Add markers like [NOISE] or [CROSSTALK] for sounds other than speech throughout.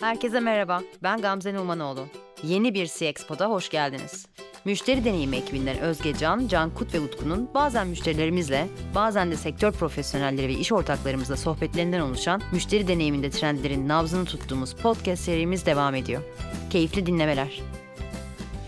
Herkese merhaba, ben Gamze Numanoğlu. Yeni bir CXPO'da hoş geldiniz. Müşteri deneyimi ekibinden Özge Can, Can Kut ve Utku'nun bazen müşterilerimizle, bazen de sektör profesyonelleri ve iş ortaklarımızla sohbetlerinden oluşan müşteri deneyiminde trendlerin nabzını tuttuğumuz podcast serimiz devam ediyor. Keyifli dinlemeler.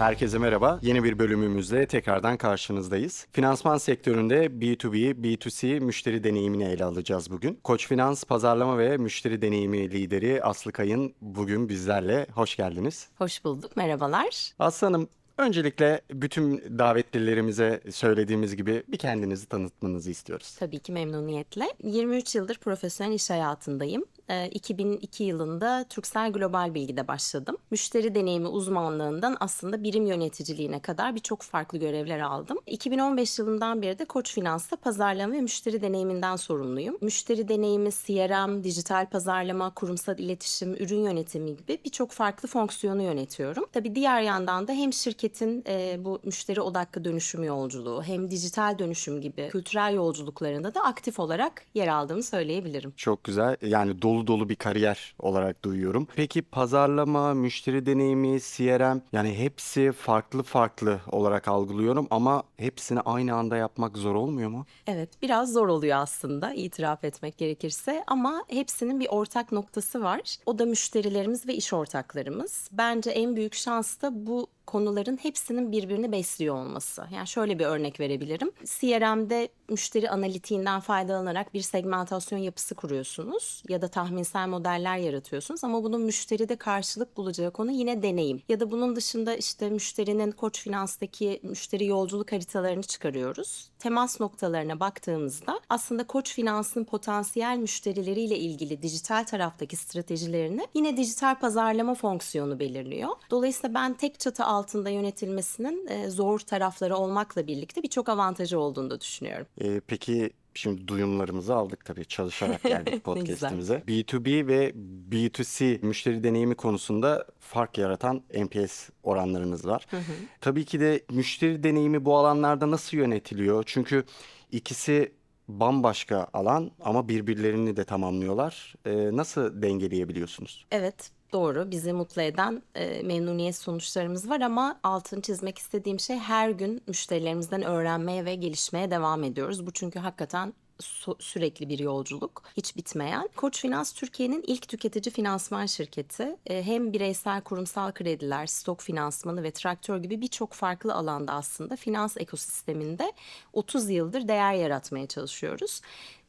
Herkese merhaba. Yeni bir bölümümüzle tekrardan karşınızdayız. Finansman sektöründe B2B, B2C müşteri deneyimini ele alacağız bugün. Koç Finans Pazarlama ve Müşteri Deneyimi Lideri Aslı Kayın bugün bizlerle. Hoş geldiniz. Hoş bulduk, merhabalar. Aslı Hanım, öncelikle bütün davetlilerimize söylediğimiz gibi bir kendinizi tanıtmanızı istiyoruz. Tabii ki memnuniyetle. 23 yıldır profesyonel iş hayatındayım. Ee, 2002 yılında Turkcell Global Bilgi'de başladım. Müşteri deneyimi uzmanlığından aslında birim yöneticiliğine kadar birçok farklı görevler aldım. 2015 yılından beri de Koç Finans'ta pazarlama ve müşteri deneyiminden sorumluyum. Müşteri deneyimi, CRM, dijital pazarlama, kurumsal iletişim, ürün yönetimi gibi birçok farklı fonksiyonu yönetiyorum. Tabii diğer yandan da hem şirketin e, bu müşteri odaklı dönüşüm yolculuğu hem dijital dönüşüm gibi kültürel yolculuklarında da aktif olarak yer aldığımı söyleyebilirim. Çok güzel. Yani dolu dolu bir kariyer olarak duyuyorum. Peki pazarlama, müşteri deneyimi, CRM yani hepsi farklı farklı olarak algılıyorum ama hepsini aynı anda yapmak zor olmuyor mu? Evet, biraz zor oluyor aslında itiraf etmek gerekirse ama hepsinin bir ortak noktası var. O da müşterilerimiz ve iş ortaklarımız. Bence en büyük şans da bu konuların hepsinin birbirini besliyor olması. Yani şöyle bir örnek verebilirim. CRM'de müşteri analitiğinden faydalanarak bir segmentasyon yapısı kuruyorsunuz ya da tahminsel modeller yaratıyorsunuz ama bunun müşteride karşılık bulacağı konu yine deneyim. Ya da bunun dışında işte müşterinin Koç Finans'taki müşteri yolculuk haritalarını çıkarıyoruz. Temas noktalarına baktığımızda aslında Koç Finans'ın potansiyel müşterileriyle ilgili dijital taraftaki stratejilerini yine dijital pazarlama fonksiyonu belirliyor. Dolayısıyla ben tek çatı altında yönetilmesinin e, zor tarafları olmakla birlikte birçok avantajı olduğunu da düşünüyorum. Ee, peki şimdi duyumlarımızı aldık tabii çalışarak geldik [LAUGHS] podcast'imize. B2B ve B2C müşteri deneyimi konusunda fark yaratan NPS oranlarınız var. Tabii ki de müşteri deneyimi bu alanlarda nasıl yönetiliyor? Çünkü ikisi bambaşka alan ama birbirlerini de tamamlıyorlar. Ee, nasıl dengeleyebiliyorsunuz? Evet doğru bizi mutlu eden e, memnuniyet sonuçlarımız var ama altını çizmek istediğim şey her gün müşterilerimizden öğrenmeye ve gelişmeye devam ediyoruz. Bu çünkü hakikaten sürekli bir yolculuk, hiç bitmeyen. Koç Finans Türkiye'nin ilk tüketici finansman şirketi. E, hem bireysel kurumsal krediler, stok finansmanı ve traktör gibi birçok farklı alanda aslında finans ekosisteminde 30 yıldır değer yaratmaya çalışıyoruz.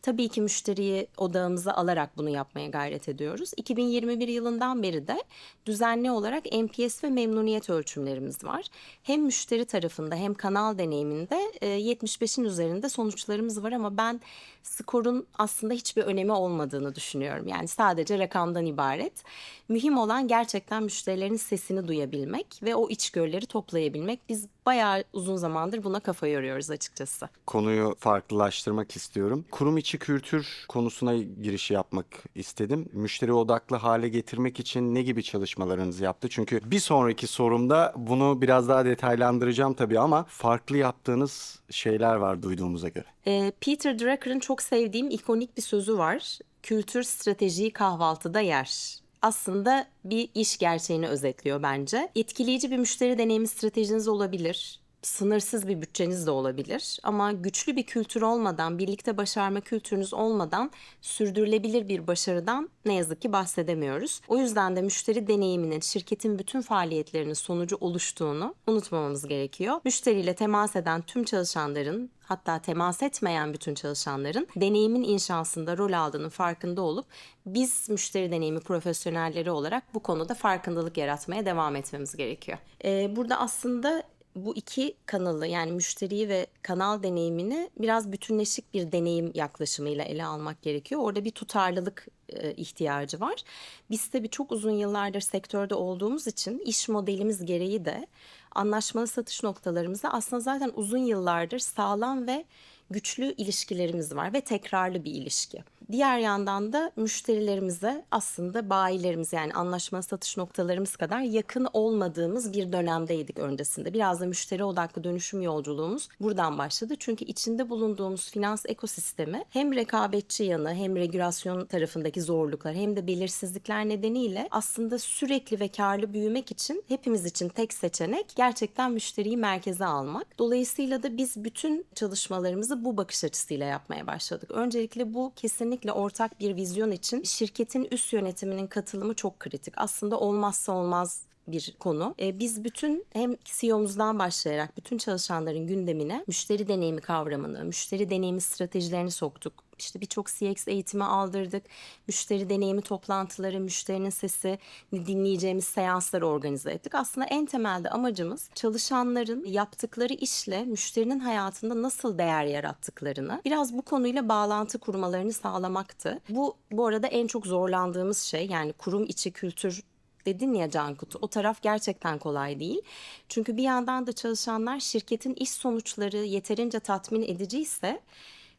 Tabii ki müşteriyi odağımıza alarak bunu yapmaya gayret ediyoruz. 2021 yılından beri de düzenli olarak NPS ve memnuniyet ölçümlerimiz var. Hem müşteri tarafında hem kanal deneyiminde e, 75'in üzerinde sonuçlarımız var ama ben skorun aslında hiçbir önemi olmadığını düşünüyorum. Yani sadece rakamdan ibaret. Mühim olan gerçekten müşterilerin sesini duyabilmek ve o içgörüleri toplayabilmek. Biz bayağı uzun zamandır buna kafa yoruyoruz açıkçası. Konuyu farklılaştırmak istiyorum. Kurum içi kültür konusuna giriş yapmak istedim. Müşteri odaklı hale getirmek için ne gibi çalışmalarınız yaptı? Çünkü bir sonraki sorumda bunu biraz daha detaylandıracağım tabii ama farklı yaptığınız şeyler var duyduğumuza göre. Ee, Peter Drucker'ın çok sevdiğim ikonik bir sözü var. Kültür stratejiyi kahvaltıda yer. Aslında bir iş gerçeğini özetliyor bence. Etkileyici bir müşteri deneyimi stratejiniz olabilir. Sınırsız bir bütçeniz de olabilir ama güçlü bir kültür olmadan, birlikte başarma kültürünüz olmadan sürdürülebilir bir başarıdan ne yazık ki bahsedemiyoruz. O yüzden de müşteri deneyiminin şirketin bütün faaliyetlerinin sonucu oluştuğunu unutmamamız gerekiyor. Müşteriyle temas eden tüm çalışanların hatta temas etmeyen bütün çalışanların deneyimin inşasında rol aldığının farkında olup biz müşteri deneyimi profesyonelleri olarak bu konuda farkındalık yaratmaya devam etmemiz gerekiyor. Ee, burada aslında bu iki kanalı yani müşteriyi ve kanal deneyimini biraz bütünleşik bir deneyim yaklaşımıyla ele almak gerekiyor. Orada bir tutarlılık e, ihtiyacı var. Biz tabii çok uzun yıllardır sektörde olduğumuz için iş modelimiz gereği de anlaşmalı satış noktalarımızda aslında zaten uzun yıllardır sağlam ve güçlü ilişkilerimiz var ve tekrarlı bir ilişki. Diğer yandan da müşterilerimize aslında bayilerimiz yani anlaşma satış noktalarımız kadar yakın olmadığımız bir dönemdeydik öncesinde. Biraz da müşteri odaklı dönüşüm yolculuğumuz buradan başladı. Çünkü içinde bulunduğumuz finans ekosistemi hem rekabetçi yanı hem regülasyon tarafındaki zorluklar hem de belirsizlikler nedeniyle aslında sürekli ve karlı büyümek için hepimiz için tek seçenek gerçekten müşteriyi merkeze almak. Dolayısıyla da biz bütün çalışmalarımızı bu bakış açısıyla yapmaya başladık. Öncelikle bu kesinlikle ortak bir vizyon için şirketin üst yönetiminin katılımı çok kritik. Aslında olmazsa olmaz bir konu. Ee, biz bütün hem CEO'muzdan başlayarak bütün çalışanların gündemine müşteri deneyimi kavramını, müşteri deneyimi stratejilerini soktuk. İşte birçok CX eğitimi aldırdık. Müşteri deneyimi toplantıları, müşterinin sesi dinleyeceğimiz seansları organize ettik. Aslında en temelde amacımız çalışanların yaptıkları işle müşterinin hayatında nasıl değer yarattıklarını, biraz bu konuyla bağlantı kurmalarını sağlamaktı. Bu bu arada en çok zorlandığımız şey yani kurum içi kültür dedin ya Cankut o taraf gerçekten kolay değil. Çünkü bir yandan da çalışanlar şirketin iş sonuçları yeterince tatmin ediciyse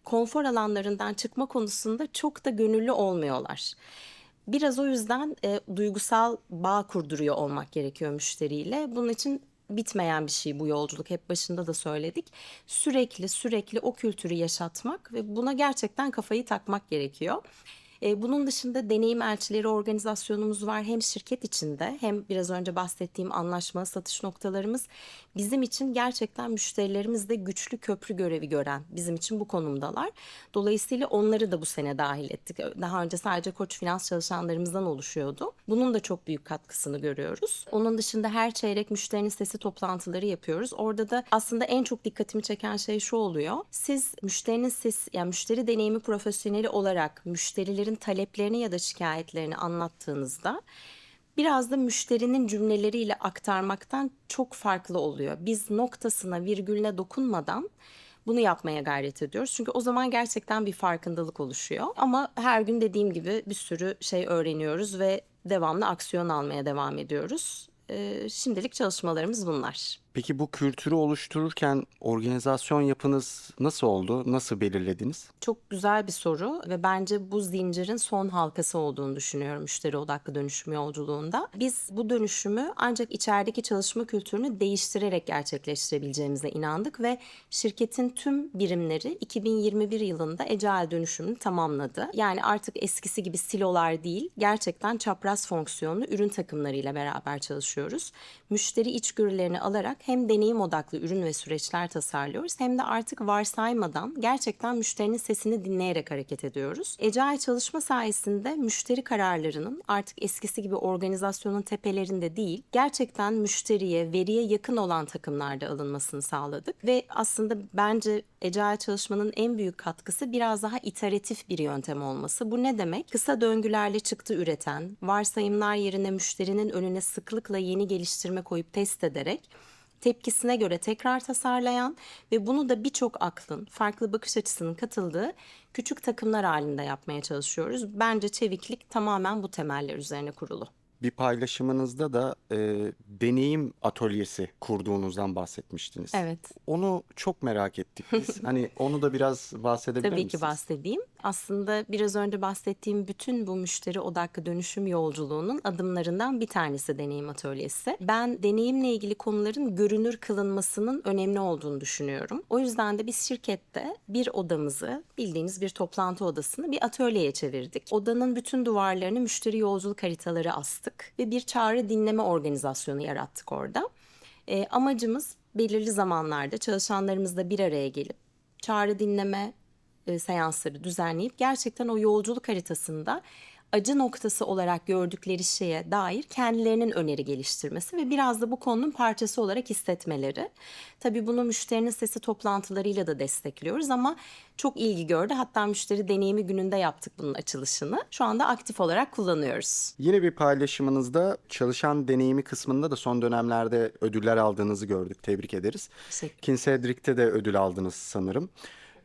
konfor alanlarından çıkma konusunda çok da gönüllü olmuyorlar. Biraz o yüzden e, duygusal bağ kurduruyor olmak gerekiyor müşteriyle. Bunun için bitmeyen bir şey bu yolculuk. Hep başında da söyledik. Sürekli sürekli o kültürü yaşatmak ve buna gerçekten kafayı takmak gerekiyor. E, bunun dışında deneyim elçileri organizasyonumuz var. Hem şirket içinde hem biraz önce bahsettiğim anlaşma, satış noktalarımız bizim için gerçekten müşterilerimizle güçlü köprü görevi gören bizim için bu konumdalar. Dolayısıyla onları da bu sene dahil ettik. Daha önce sadece Koç Finans çalışanlarımızdan oluşuyordu. Bunun da çok büyük katkısını görüyoruz. Onun dışında her çeyrek müşterinin sesi toplantıları yapıyoruz. Orada da aslında en çok dikkatimi çeken şey şu oluyor. Siz müşterinin sesi, yani müşteri deneyimi profesyoneli olarak müşterilerin taleplerini ya da şikayetlerini anlattığınızda biraz da müşterinin cümleleriyle aktarmaktan çok farklı oluyor. Biz noktasına, virgülüne dokunmadan bunu yapmaya gayret ediyoruz. Çünkü o zaman gerçekten bir farkındalık oluşuyor. Ama her gün dediğim gibi bir sürü şey öğreniyoruz ve devamlı aksiyon almaya devam ediyoruz. Ee, şimdilik çalışmalarımız bunlar. Peki bu kültürü oluştururken organizasyon yapınız nasıl oldu? Nasıl belirlediniz? Çok güzel bir soru ve bence bu zincirin son halkası olduğunu düşünüyorum müşteri odaklı dönüşüm yolculuğunda. Biz bu dönüşümü ancak içerideki çalışma kültürünü değiştirerek gerçekleştirebileceğimize inandık ve şirketin tüm birimleri 2021 yılında Agile dönüşümünü tamamladı. Yani artık eskisi gibi silolar değil, gerçekten çapraz fonksiyonlu ürün takımlarıyla beraber çalışıyoruz. Müşteri içgörülerini alarak hem deneyim odaklı ürün ve süreçler tasarlıyoruz hem de artık varsaymadan gerçekten müşterinin sesini dinleyerek hareket ediyoruz. Agile çalışma sayesinde müşteri kararlarının artık eskisi gibi organizasyonun tepelerinde değil, gerçekten müşteriye, veriye yakın olan takımlarda alınmasını sağladık ve aslında bence Agile çalışmanın en büyük katkısı biraz daha iteratif bir yöntem olması. Bu ne demek? Kısa döngülerle çıktı üreten, varsayımlar yerine müşterinin önüne sıklıkla yeni geliştirme koyup test ederek tepkisine göre tekrar tasarlayan ve bunu da birçok aklın, farklı bakış açısının katıldığı küçük takımlar halinde yapmaya çalışıyoruz. Bence çeviklik tamamen bu temeller üzerine kurulu. Bir paylaşımınızda da e, deneyim atölyesi kurduğunuzdan bahsetmiştiniz. Evet. Onu çok merak ettik biz. [LAUGHS] hani onu da biraz bahsedebilir Tabii misiniz? ki bahsedeyim. Aslında biraz önce bahsettiğim bütün bu müşteri odaklı dönüşüm yolculuğunun adımlarından bir tanesi deneyim atölyesi. Ben deneyimle ilgili konuların görünür kılınmasının önemli olduğunu düşünüyorum. O yüzden de biz şirkette bir odamızı bildiğiniz bir toplantı odasını bir atölyeye çevirdik. Odanın bütün duvarlarını müşteri yolculuk haritaları astık ve bir çağrı dinleme organizasyonu yarattık orada. E, amacımız belirli zamanlarda çalışanlarımızla bir araya gelip çağrı dinleme e, seansları düzenleyip gerçekten o yolculuk haritasında acı noktası olarak gördükleri şeye dair kendilerinin öneri geliştirmesi ve biraz da bu konunun parçası olarak hissetmeleri. Tabii bunu müşterinin sesi toplantılarıyla da destekliyoruz ama çok ilgi gördü. Hatta müşteri deneyimi gününde yaptık bunun açılışını. Şu anda aktif olarak kullanıyoruz. Yine bir paylaşımınızda çalışan deneyimi kısmında da son dönemlerde ödüller aldığınızı gördük. Tebrik ederiz. Teşekkür Kinsedrik'te de ödül aldınız sanırım.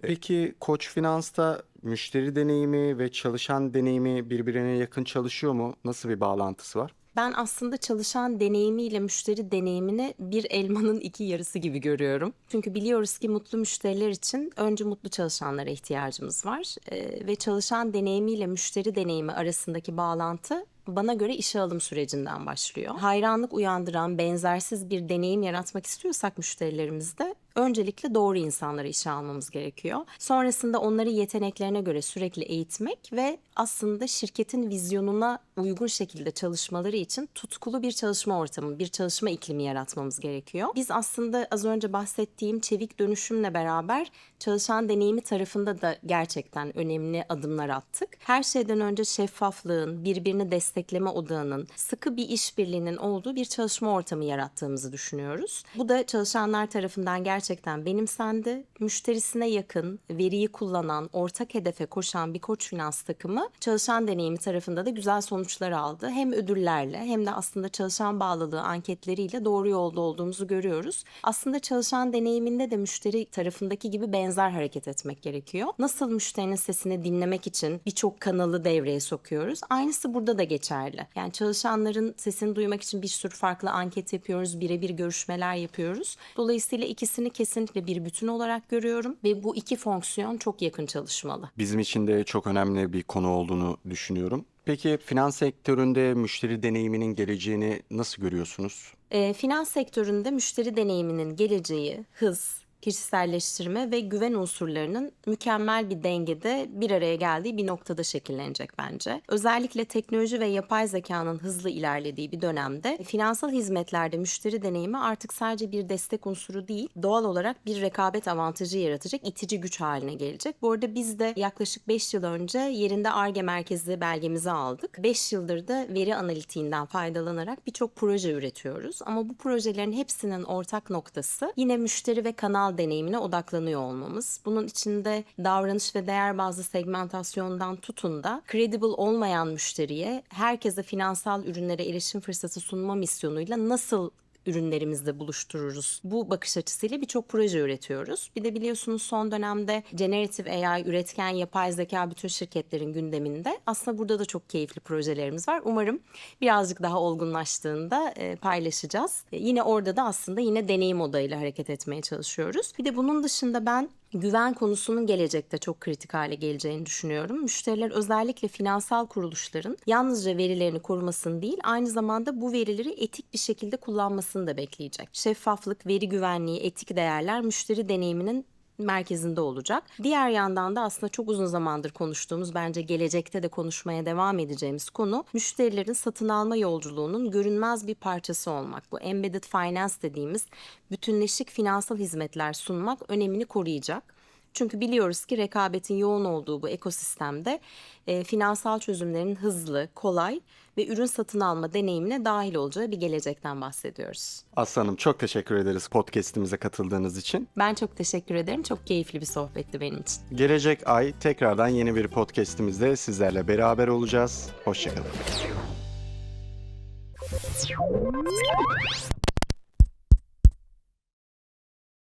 Peki Koç Finans'ta müşteri deneyimi ve çalışan deneyimi birbirine yakın çalışıyor mu? Nasıl bir bağlantısı var? Ben aslında çalışan deneyimiyle müşteri deneyimini bir elmanın iki yarısı gibi görüyorum. Çünkü biliyoruz ki mutlu müşteriler için önce mutlu çalışanlara ihtiyacımız var. Ee, ve çalışan deneyimiyle müşteri deneyimi arasındaki bağlantı bana göre işe alım sürecinden başlıyor. Hayranlık uyandıran benzersiz bir deneyim yaratmak istiyorsak müşterilerimizde öncelikle doğru insanları işe almamız gerekiyor. Sonrasında onları yeteneklerine göre sürekli eğitmek ve aslında şirketin vizyonuna uygun şekilde çalışmaları için tutkulu bir çalışma ortamı, bir çalışma iklimi yaratmamız gerekiyor. Biz aslında az önce bahsettiğim çevik dönüşümle beraber çalışan deneyimi tarafında da gerçekten önemli adımlar attık. Her şeyden önce şeffaflığın, birbirini destekleme odağının, sıkı bir işbirliğinin olduğu bir çalışma ortamı yarattığımızı düşünüyoruz. Bu da çalışanlar tarafından gerçekten benimsendi. Müşterisine yakın, veriyi kullanan, ortak hedefe koşan bir koç finans takımı çalışan deneyimi tarafında da güzel sonuçlar aldı. Hem ödüllerle hem de aslında çalışan bağlılığı anketleriyle doğru yolda olduğumuzu görüyoruz. Aslında çalışan deneyiminde de müşteri tarafındaki gibi benzer hareket etmek gerekiyor. Nasıl müşterinin sesini dinlemek için birçok kanalı devreye sokuyoruz. Aynısı burada da geçerli. Yani çalışanların sesini duymak için bir sürü farklı anket yapıyoruz, birebir görüşmeler yapıyoruz. Dolayısıyla ikisini kesinlikle bir bütün olarak görüyorum ve bu iki fonksiyon çok yakın çalışmalı. Bizim için de çok önemli bir konu olduğunu düşünüyorum. Peki finans sektöründe müşteri deneyiminin geleceğini nasıl görüyorsunuz? E, finans sektöründe müşteri deneyiminin geleceği, hız, kişiselleştirme ve güven unsurlarının mükemmel bir dengede bir araya geldiği bir noktada şekillenecek bence. Özellikle teknoloji ve yapay zekanın hızlı ilerlediği bir dönemde finansal hizmetlerde müşteri deneyimi artık sadece bir destek unsuru değil, doğal olarak bir rekabet avantajı yaratacak itici güç haline gelecek. Bu arada biz de yaklaşık 5 yıl önce yerinde ARGE merkezi belgemizi aldık. 5 yıldır da veri analitiğinden faydalanarak birçok proje üretiyoruz. Ama bu projelerin hepsinin ortak noktası yine müşteri ve kanal deneyimine odaklanıyor olmamız. Bunun içinde davranış ve değer bazlı segmentasyondan tutun da credible olmayan müşteriye herkese finansal ürünlere erişim fırsatı sunma misyonuyla nasıl ürünlerimizde buluştururuz. Bu bakış açısıyla birçok proje üretiyoruz. Bir de biliyorsunuz son dönemde generative AI, üretken yapay zeka bütün şirketlerin gündeminde. Aslında burada da çok keyifli projelerimiz var. Umarım birazcık daha olgunlaştığında e, paylaşacağız. E, yine orada da aslında yine deneyim odağıyla hareket etmeye çalışıyoruz. Bir de bunun dışında ben güven konusunun gelecekte çok kritik hale geleceğini düşünüyorum. Müşteriler özellikle finansal kuruluşların yalnızca verilerini korumasını değil, aynı zamanda bu verileri etik bir şekilde kullanmasını da bekleyecek. Şeffaflık, veri güvenliği, etik değerler müşteri deneyiminin merkezinde olacak. Diğer yandan da aslında çok uzun zamandır konuştuğumuz bence gelecekte de konuşmaya devam edeceğimiz konu müşterilerin satın alma yolculuğunun görünmez bir parçası olmak. Bu embedded finance dediğimiz bütünleşik finansal hizmetler sunmak önemini koruyacak. Çünkü biliyoruz ki rekabetin yoğun olduğu bu ekosistemde e, finansal çözümlerin hızlı, kolay ve ürün satın alma deneyimine dahil olacağı bir gelecekten bahsediyoruz. Aslanım çok teşekkür ederiz podcast'imize katıldığınız için. Ben çok teşekkür ederim. Çok keyifli bir sohbetti benim için. Gelecek ay tekrardan yeni bir podcast'imizde sizlerle beraber olacağız. Hoşçakalın.